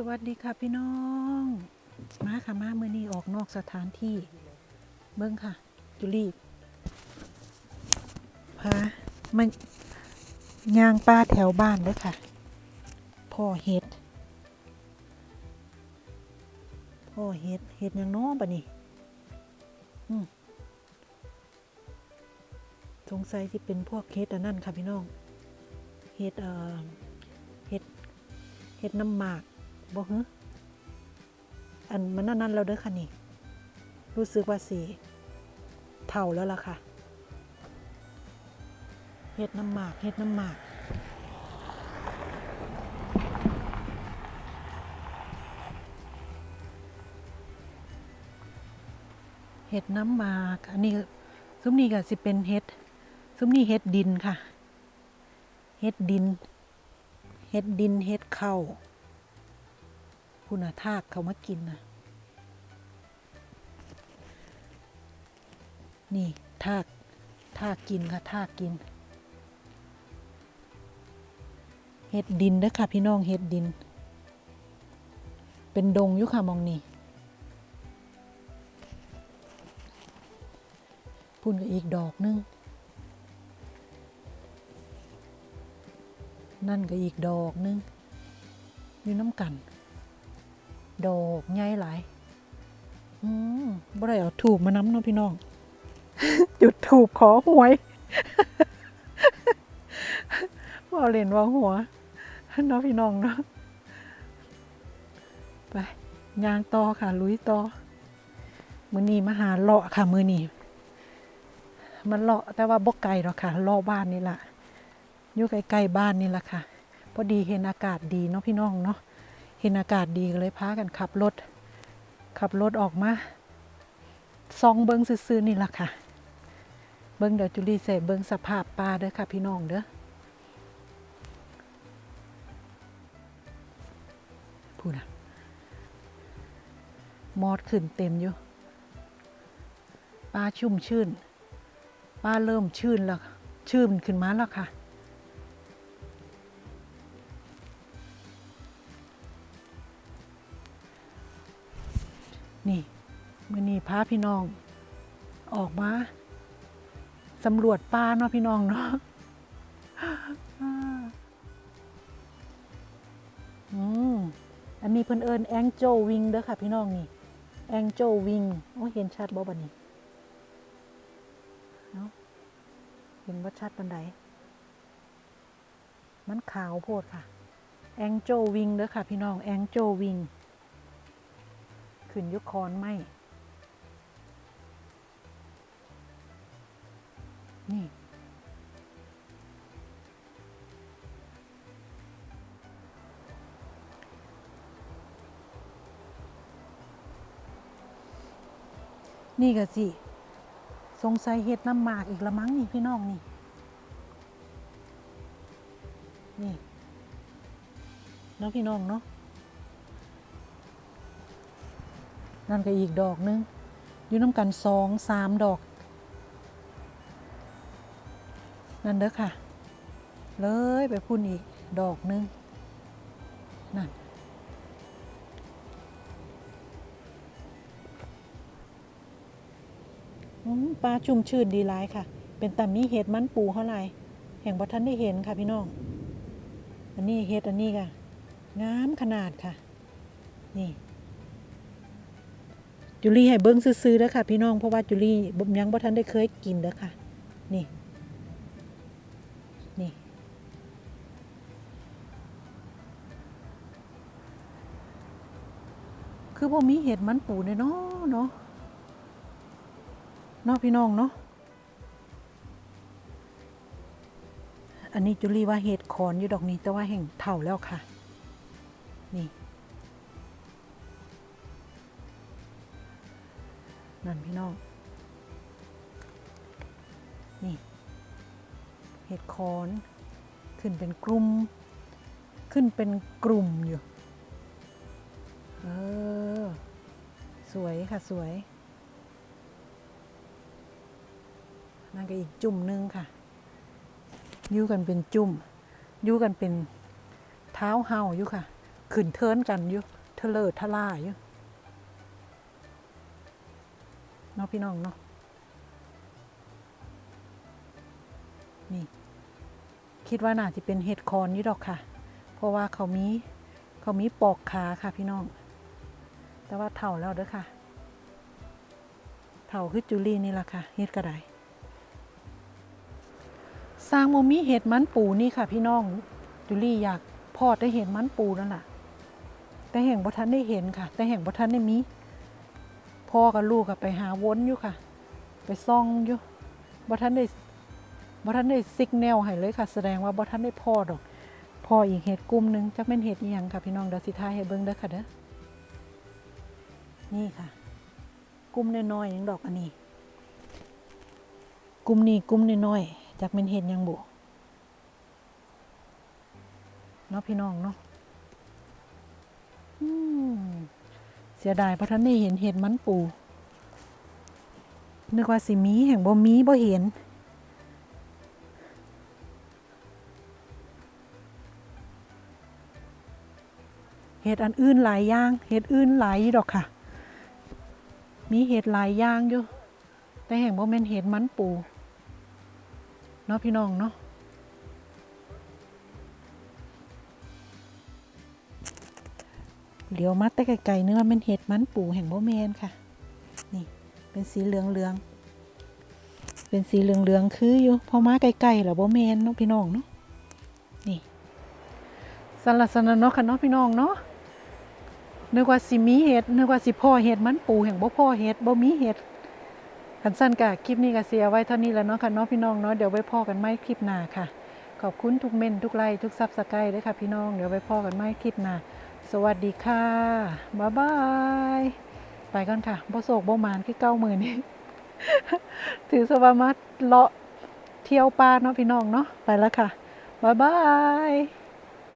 สวัสดีค่ะพี่น้อง มาค่ะมาเมื่อนี้ออกนอกสถานที่เบิ้งค่ะจุลีพามันยางปลาแถวบ้านด้อค่ะ พ่อเห็ด พ่อเห็ดเห็ดยังน้อปะนี่สงสัยที่เป็นพวกเห็ดอันนั่นค่ะพี่น้อง เห็ดเอ่อเห็ดเห็ดน้ำหมาก บ่ฮึอันมันนั่นนั่นแล้วเด้อค่ะนี่ รู้สึกว่าสีเท่าแล้วล่ะค่ะ เห็ดน้ำหมาก เห็ดน้ำหมาก เห็ดน้ำหมาก อันนี้ซุ้มนี้ก็สิเป็นเห็ด ซุ้มนี้เห็ดดินค่ะ เห็ดดิน เห็ดดิน เห็ดเข้า คุณทากเขามากินนะนี่ทากทากกินค่ะทากกิน เห็ดดินเด้อค่ะพี่น้องเห็ดดิน เป็นดงอยู่ค่ะมองนี่พุ่นก็อีกดอกนึงนั่นก็อีกดอกนึงอยู่น้ำกัน ดอกใหญ่หลายอืมบ่ได้เอาถูกมาน้ำเนาะพี่น้อง จุดถูกขอหวยว่าเล่นว่าหัวเนาะพี่น้องเนาะไปยางต่อค่ะ ลุยต่อมือนี้มาหาเลาะค่ะ มือนี้มันเลาะแต่ว่าบกไก่หรอกค่ะเลาะบ้านนี่แหละอยู่ใกล้ๆบ้านนี่แหละค่ะ พอดีเห็นอากาศดีเนาะพี่น้องเนาะ เห็นอากาศดีก็เลยพากันขับรถ ขับรถออกมาซองเบิ้งซื่อๆนี่แหละค่ะ เบิ้งเดี๋ยวจุลีเสเบิ้งสภาพปลาเด้อค่ะพี่น้องเด้อพูดอะมอดขึ้นเต็มอยู่ปลาชุ่มชื่นปลาเริ่มชื่นแล้ว ชื่นขึ้นมาแล้วค่ะ นี้พาพี่น้อง ออกมาสำรวจป่าเนาะพี่น้องเนาะอืมอันนี้เพิ่นเอิญแองโจวิงเด้อค่ะพี่น้องนี่แองโจวิงโอ้เห็นชัดบ่บัดนี้เนาะเห็นว่าชัดปันใดมันขาวโพดค่ะ แองโจวิงเด้อค่ะพี่น้องแองโจวิง ขึ้นยุคอนไม่ นี่ นี่ก็สิ สงสัยเห็ดน้ำหมากอีกละมั้งนี่พี่น้องนี่ นี่เนาะพี่น้องเนาะนั่นก็อีกดอกนึง อยู่น้ำกันสองสามดอก นั่นเด้อค่ะ เลยไปพุ่นอีกดอกนึง นั่น ปลาชุ่มชื่นดีร้ายค่ะ เป็นแต่มีเห็ดมันปูเท่าไรแห่งบัท่านได้เห็นค่ะพี่น้อง อันนี้เห็ดอันนี้ค่ะงามขนาดค่ะ นี่จุลี่ให้เบิ้งซื้อๆแล้วค่ะ พี่น้องเพราะว่าจุลี่ยังบ่ทันได้เคยกินเด้อค่ะ นี่ คือบ่มีเห็ดมันปูเนี่ยเนาะเนาะเนาะพี่น้องเนาะอันนี้จุลี่ว่าเห็ดคอนอยู่ดอกนี้แต่ว่าแห่งเท่าแล้วค่ะ นี่ นั่นพี่น้อง นี่ เห็ดคอน ขึ้นเป็นกลุ่ม ขึ้นเป็นกลุ่มอยู่ เออ สวยค่ะสวย นั่นก็อีกจุ่มหนึงค่ะยู่กันเป็นจุ่มยู่กันเป็นเท้าเห่าอยู่ค่ะขึ้นเทินกันอยู่เทะเลอทะล่าอยู่เนาะพี่น้องเนาะนี่ คิดว่าน่าจะเป็นเห็ดคอนนี่ดอกค่ะ เพราะว่าเขามี เขามีปอกขาค่ะพี่น้อง แต่ว่าเถ่าแล้วเด้อค่ะเถ่าคือจูลี่นี่แหละค่ะเห็ดกระไดสร้างโมมีเห็ดมันปูนี่ค่ะ พี่น้องจูลี่อยากพอดได้เห็นมันปูนั่นแหละแต่แห่งบ่ทันได้เห็นค่ะ แต่แห่งบ่ทันได้มีพ่อกับลูกกับไปหาวนอยู่ค่ะ ไปซ่องอยู่บ่ทันได้บ่ทันได้ซิกแนลให้เลยค่ะ แสดงว่าบ่ทันได้พ่อดอกพ่ออีกเห็ดกลุ่มหนึงจักแม่นเห็ดอีหยังค่ะพี่น้องเดี๋ยวสิทายให้เบิ่งเด้อค่ะเด้อ นี่ค่ะกลุ่มน้อยๆหยังดอกอันนี้กลุ่มนี้กลุ่มน้อยๆจักแม่นเห็ดยังบ่เนาะพี่น้องเนาะเสียดายเพราะท่านได้เห็นเห็ดมันปูนึกว่าสิมีแห่งบ่มีบ่เห็นเห็ดอันอื่นหลายอย่างเห็ดอื่นหลายดอกค่ะ มีเห็ดหลายอย่างอยู่ แต่แห่งบ่แม่นเห็ดมันปู เนาะพี่น้องเนาะเหลียวมาแต่ไกลๆเนื้อมันเห็ดมันปูแห่งบ่แมนค่ะ นี่เป็นสีเหลืองเหลืองๆเป็นสีเหลืองเหลืองๆคืออยู่พอมาไกลๆแล้วบ่แมนเนาะพี่น้องเนาะนี่สลัดสนะเนาะค่ะเนาะพี่น้องเนาะ นึกว่าสิมีเห็ดนึกว่าสิพ่อเห็ดมันปูแห่งบ่พ่อเห็ดบ่มีเห็ดคันสั้นกะคลิปนี้ก็เสียไว้เท่านี้แล้วเนาะค่ะเนาะพี่น้องเนาะเดี๋ยวไว้พ่อกันไม่คลิปหน้าค่ะ ขอบคุณทุกเม่นทุกไลค์ทุกซับสไครต์ด้วยค่ะพี่น้องเดี๋ยวไว้พ่อกันไม่คลิปหน้าสวัสดีค่ะบ๊ายบายไปก่อนค่ะบ่โศกบ่มานคือเก้าหมื่นนี่ถือสวามาเลาะเที่ยวป่าเนาะพี่น้องเนาะไปแล้วค่ะบ๊ายบาย